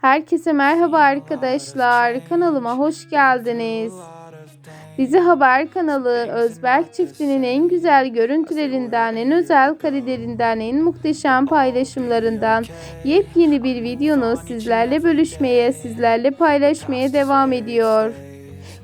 Herkese merhaba arkadaşlar. Kanalıma hoş geldiniz. Dizi Haber kanalı Özberk çiftinin en güzel görüntülerinden, en özel karelerinden, en muhteşem paylaşımlarından yepyeni bir videonu sizlerle bölüşmeye, sizlerle paylaşmaya devam ediyor.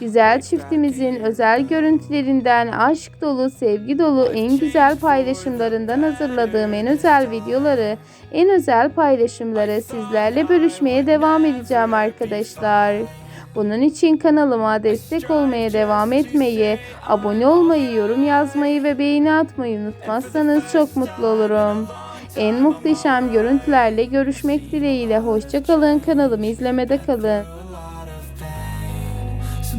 Güzel çiftimizin özel görüntülerinden, aşk dolu, sevgi dolu en güzel paylaşımlarından hazırladığım en özel videoları, en özel paylaşımları sizlerle bölüşmeye devam edeceğim arkadaşlar. Bunun için kanalıma destek olmaya devam etmeyi, abone olmayı, yorum yazmayı ve beğeni atmayı unutmazsanız çok mutlu olurum. En muhteşem görüntülerle görüşmek dileğiyle hoşçakalın kanalımı izlemede kalın.